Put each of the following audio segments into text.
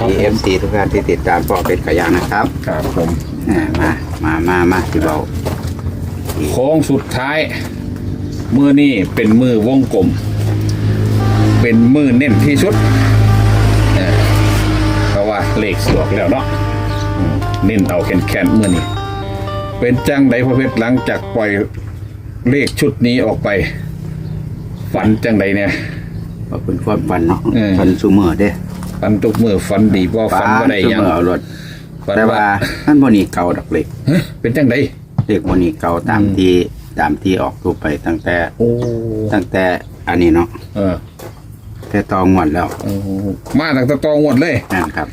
ครับดีเอฟซีทุกท่านที่ติดตามพ่อเป็นขยางนะครับครับผมอ่ามา มามามาที่เราโค้งสุดท้าย มือนี่เป็นมือวงกลม เป็นมือเน้นที่สุดเออเพราะว่าเลขสวกแล้วเนาะอืมเน้นเอาแขนแขนๆมือนี่เป็นจังไดพระเพชรหลังจากปล่อยเลขชุดนี้ออกไป ฝันจังไดเนี่ย ขอบคุณความฝันเนาะเออฝันซูเมอร์เด้ ฝันทุกมือฝันดีบ่ฝันว่าได้หยังซูเมอร์เอารถฝันแต่ว่าว่าท่านบนีเก่าดอกเล็กเฮ้ยเป็นจังไดเล็กบนีเก่าตามที่ตามที่ออกรูปไปตั้งแต่โอ้ตั้งแต่อันนี้เนาะเออแต่ตองวดแล้วโอ้มาตั้งแต่ตองวดเลย นั่นครับ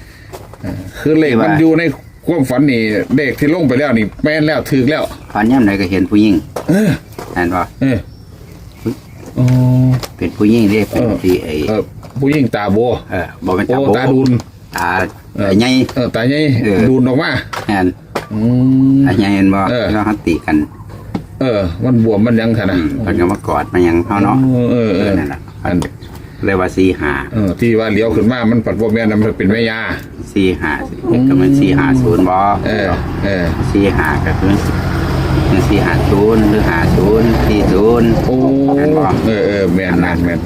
คือเลขที่ว่ามัมันอยู่ในความฝันนี่เลขที่ลงไปแล้วนี่แม่นแล้วถึกแล้ว ฝันย่ำไหนก็เห็นผู้หญิงเออนั่นว่าเอออ๋อเป็นผู้หญิงเด้เป็นเออที่ไอ้เออ ผู้หญิงตาโบเออบอกเป็นโอ้ตาโบตาดุนตาตาใหญ่เออตาใหญ่เออดูนออกมานั่นอืมตาใหญ่เห็นบ่เออแล้วเขาตีกัน เออ มันบวมมันยังขนาดอืมเพิ่นก็มากอดมาหยังเขาเนาะเออเออนั่นแหละอันเรียกว่าสีหาเออที่ว่าเลี้ยวขึ้นมามันปัดบ่แม่นนะมันเป็นแม่ยาสีหาก็มันสีหาศูนย์บ่เออเออสีหาก็คือสีหาศูนย์หรือหาศูนย์สี่ศูนย์โอ้แม่นบ่เออเออแม่นแม่นแม่น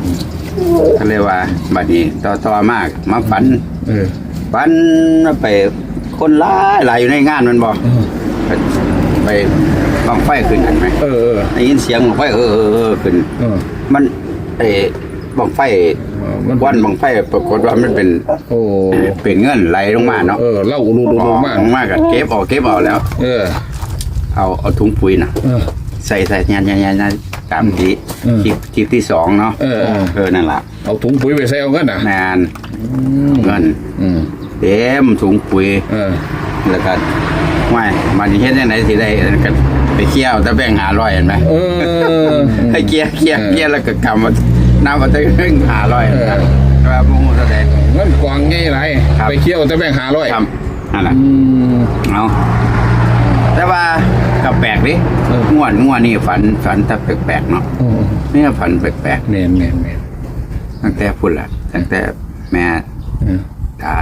ก็เลยว่าบัดนี้ต่อต่อมากมาฝันเออฝันว่าไปคนหลายหลายอยู่ในงานมันบ่ไปบังไฟขึ้นกันไหมเออเออได้ยินเสียงบังไฟเออเออเออขึ้น เออ มันไอ้บังไฟเออมันวันบังไฟปรากฏว่ามันเป็นโอ้เป็นเงินไหลลงมาเนาะเออเล่าอุลุลุลงมากลงมาก็เก็บเออกเก็บเออกแล้ว เออเอาเอาถุงปุ๋ยน่ะ เออใส่ใส่ยันยันยันยัน ตามที่อืมคลิปคลิปที่สองเนาะเออเออ เออนั่นล่ะเอาถุงปุ๋ยไปใส่เอาเงินน่ะแมนเงินอืมเต็มถุงปุ๋ยเออ แล้วก็ไม่มันจะเฮ็ดยังไงสิได้ก็ไปเคี่ยวแตะแบ่งหาร้อยเห็นไหมเออ ให้เคี่ยวเคี่ยวเออเคี่ยวแล้วก็กำมาน้ำมาตะเร่งหาร้อยเออ ครับมุ่งแสดง เงินกวางไงไรครับ ไปเที่ยวแต่แบ่งหาร้อยครับนั่นแหละอืมเอา แต่ว่าก็แปลกดิเอองวดงวดนี่ฝันฝันแต่แปลกๆเนาะโอ้เนี่ยฝันแปลกแมนแมนแมนๆตั้งแต่พุ่นละตั้งแต่แม่เออตา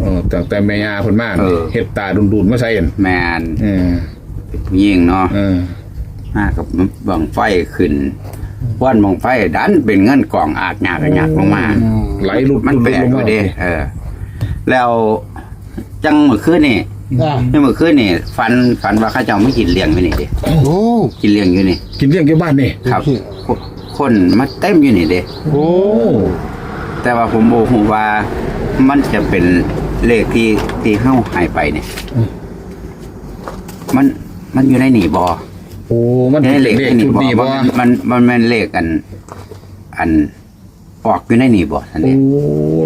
เออแต่แต่แม่ยาคนมากเออ เห็ดตาดุนดุนๆมาใส่เห็นแม่นเออเป็นผู้หญิงเนาะเออมากับบังไฟขึ้นว่านบังไฟดันเป็นเงินกล่องอาดหยากหยากลงมา ไหลหลุดมันแปลกหอลุยู่ดเด้เออ แล้วจังเมื่อคืนนี่ อ่านี่เมื่อคืนนี่ฝันฝันว่าเข้าเจ้าไม่กินเลี้ยงอยู่นี่เด้โอ้กินเลี้ยงอยู่นี่ กินเลี้ยงที่บ้านนี่ครับคคนมาเต็มอยู่นี่เด้โอ้แต่ว่าผมโมโหว่ามันจะเป็นเลขที่ที่เฮ้าหายไปเนี่ยมันมันอยู่ในหนีบอโอ้มันในเลขเลขในหนีชุดบอนี้บ่มันมันมันมันเลขอัน อันออกอยู่ในหนีบอทันโอ้เดี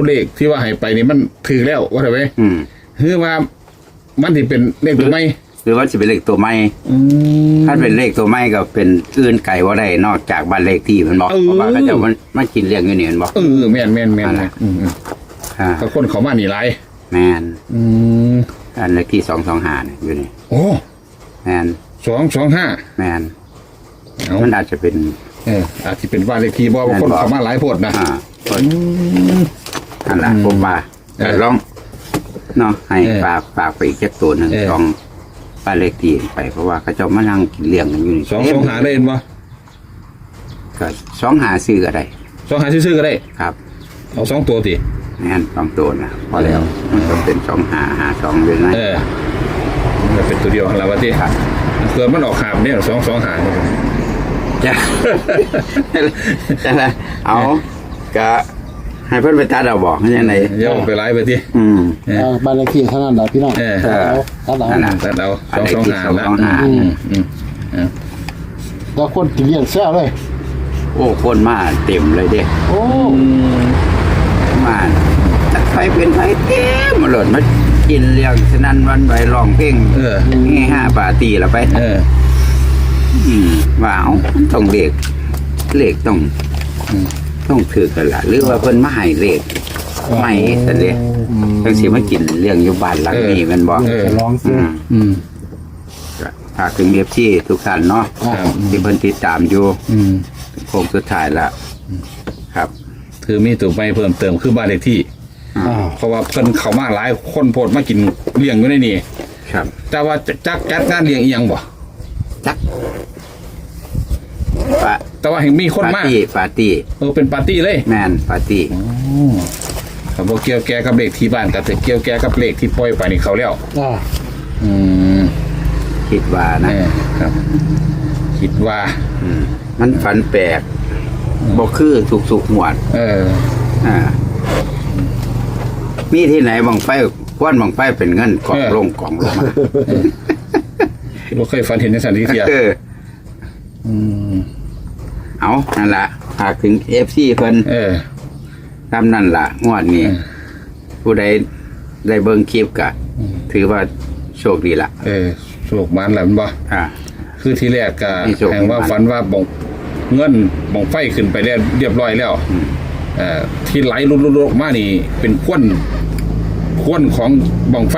เลขที่ว่าใหายไปนี่มันถือแล้วว่าไงอืมคือว่า มันที่เป็นเลขถูกไหมหรือว่าจะเป็นเลขตัวไม้อืมถ้าเป็นเลขตัวไม้ก็เป็นอื่นไก่ว่าได้นอกจากบ้านเลขที่มันบอกเออเพราะว่าเขาจะมันมันกินเลี้ยงอยู่นี่มันบอกเออแม่นแม่นแม่นอะไรอืมอืมอ่าถ้าคนเขามานี่หลายแมนอืมอันเลขที่สองสองหาเนี่ยอยู่นี่โอ้แมนสองสองห้าแมนเอามันอาจจะเป็นเอออาจจะเป็นบ้านเลขที่บ่ว่าคนเขามาหลายโพดนะอ่าคนอืมนั่นแหละผมว่าเออแต่ลอง เนาะให้เออฝากฝากไปอีกแค่ตัวหนึ่งเออ สองป้านเลขที่ไปเพราะว่าเขาเจะมานั่งกินเลี้ยงกันอยู่นี่สองต็มสองหาได้เห็นบ่ก็สองหาซื้อก็ได้สองหาซื่อๆก็ได้ ครับเอาสองตัวสิ งั้นสองตัวนะพอแล้วมันก็เป็นสองหาหาสองเลยนะเออมันเป็นตัวเดียวของเราว่าที่ครับเกิดมันออกขามเนี่ยสองสองหาเนี่ยจ้ะ จ้ะละเอาก็ ให้เพื่อนไปตัดเอาบอกให้ยังไงเดี๋ยวเอาไปไล่ไปที่อืมเอออ่าบ้านเลขที่เท่านั้นแหละพี่น้องเออเอาเอาเอานั่นน่ะแต่เราสองสองหาแล้วสองหาอืมอืมอืมแล้วคนกินเลี้ยงแซ่เลย โอ้คนมาเต็มเลยเด้โอ้มาจัดไฟเป็นไฟเต็มหมดมากินเลี้ยงสนั่นหวันไหวร้องเพลงเออนี่ห้าปาร์ตี้ละไป เออ อืมว่าเอาต้องเลขเลขต้องอืม ต้องถือกันละหรือว่าเพิ่นมาให้เลขไม่สันเดะจังสิมากินเลี้ยงอยู่บ้านหลังนี้แมันบอกเออจะลองอืซื้อมอืมก็ฝากถึงเอฟซีทุกท่านเนาะครับ ที่เพิ่นติดตามอยู่อืม โค้งสุดท้ายละครับ คือมีตัวไปเพิ่มเติมคือบ้านเลขที่ อ้าว เพราะว่าเพิ่นเข้ามาหลายคนโพดมากินเลี้ยงอยู่ในนี่ครับ แต่ว่าจะจักจัดงานเลี้ยงอีหยังบ่จัก ปาแต่ว่าเห็นมีคนปาร์มาตี้ปาร์ตี้เออเป็นปาร์ตี้เลยแมนปาร์ตี้แต่บ่เกี่ยวแกกับเลขที่บ้านกับแต่เกี่ยวแกกับเลขที่ปล่อยไปนี่เขาแล้ว อ่าอืมคิดว่านะ แน่ครับ คิดว่า อืมมันฝันแปลกบอกคือสุกสุกๆหวด เออ อ่า มีที่ไหนบังไฟควันบังไฟเป็นเงินกล่องเออ ลงกล่องลงมา บ่เคยฝันเห็นในสันติเทียเออ อืมเอานั่นละหากถึงเอฟซีเพิ่นเออ ทำนั่นละงวดนี้ เออ ผู้ใดได้เบิ่งคลิปกะ ถือว่าโชคดีละเออโชคมันแหละมันบ่อ่า คือที่แรกก็มีโชค แห่งว่ามีหมานฝันว่าบ่งเงินบ่งไฟขึ้นไปแล้วเรียบร้อยแล้วเอ่อที่ไหลลุดๆๆมานี่ เป็นควนควนของบ่งไฟ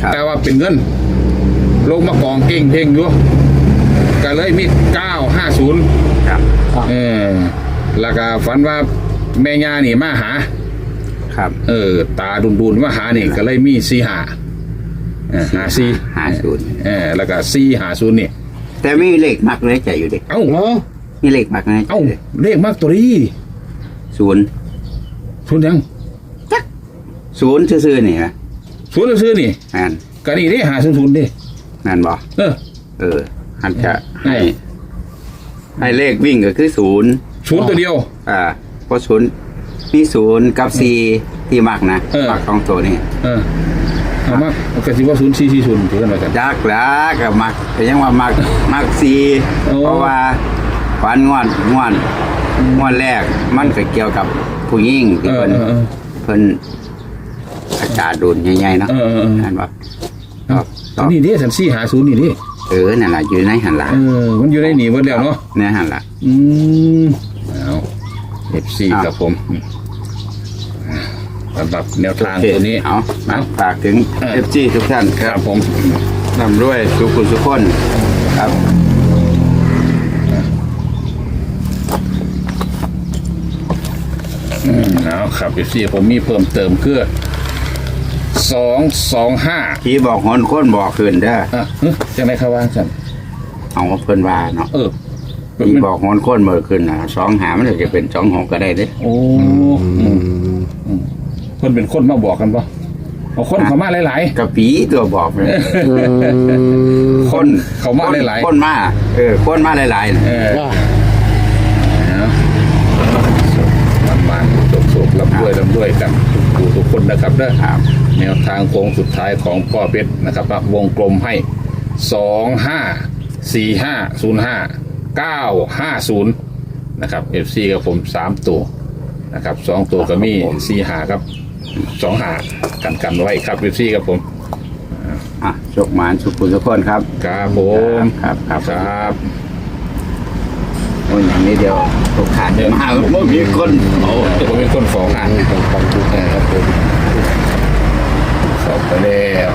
ครับแต่ว่าเป็นเงิน ลงมากองเก่งเพลงอยู่ ก็เลยมี 950 ครับ เออแล้วก็ฝันว่าแม่ย่านี่มาหา ครับเออ ตาดุนๆมาหานี่ก็เลยมีสี่หาเออหาสี่ห้าศูนย์เออแล้วก็สี่หาศูนย์นี่ แต่มีเลขมักในใจอยู่เด็กเอ้า เนาะมีเลขมักในใจเอ้าเด้เลขมากตัวนี้ศูนย์ศูนย์ยังศูนย์ซื่อๆนี่นะศูนย์ซื้อนี่แม่นก็นี่นี่หาศูนย์ศูนย์นี่แม่นบ่เออ เออ อันจะให้เออให้เลขวิ่งก็คือศูนย์ศูนย์ตัวเดียว อ่าเพราะศูนย์มีศูนย์กับสี่ที่มักนะเออมักของตัวนี้เออเอามากก็สิว่าศูนย์สี่สี่ศูนย์ถือกันไปกัน จักละกับมักแต่ยังว่ามักมักสี่โอ้ เพราะว่าฝันงวดงวดงวดแรกมันก็เกี่ยวกับผู้หญิงที่เออเพิ่นเออเออ เพิ่นอาจารย์โดนใหญ่ๆเนาะเออเออเออ นั่นว่าเอาอันนี้นี่สันสี่หาศูนย์นี่นี่ เออนั่นล่ะอยู่ในหันหลังเออมันอยู่ในหนีหมดแล้วเนาะในหันหลังอืมเอาเอฟซีอะกับผมสำหรับแนวทางตัวนี้เอามาฝากถึงเออ FG ทุกท่านคครัรับบผมนำด้วยสุขุสุขคนครับอืมเอาครับเอฟซีผมมีเพิ่มเติมคือ สองสองห้าที่บอกหนคนบอกคืนเด้ออะเฮ้ยจังไรครับว่างสันเอาเพิ่นว่าเนาะเออที่บอกหนคนเมื่อคืนน่ะสองหามันจะเป็นสองหกก็ได้เด้อโอ้อืมอืมเพิ่นเป็นคนมาบอกกันปะเอาคนเขามาหลาย กะปีตัวบอกเลยอืมๆคนเขามาหลายคนมาเออคนมาหลายๆน่ะๆเอออ่าเอามันมันๆสุกๆลำด้วยลำด้วยกัน ทุกผู้ทุกคนนะครับเด้อครับแนวทางโค้งสุดท้ายของพ่อเพชรนะครับ วงกลมให้สองห้าสี่ห้าศูนย์ห้าเก้าห้าศูนย์นะครับเอฟซีกับผมสามตัวนะครับสองตัวก็มีสี่หาครับสองหากันกันไว้ครับเอฟซีกับผมอะโชคหมานสุขุสุขคนครับ ครับผม ครับครับ ครับ โอ้ยอย่างนี้เดียวตกขาดเดียวมาไม่มีคนโอ้ผมเป็นคนฟองอะขอบคุณครับผมสอบไปแล้ว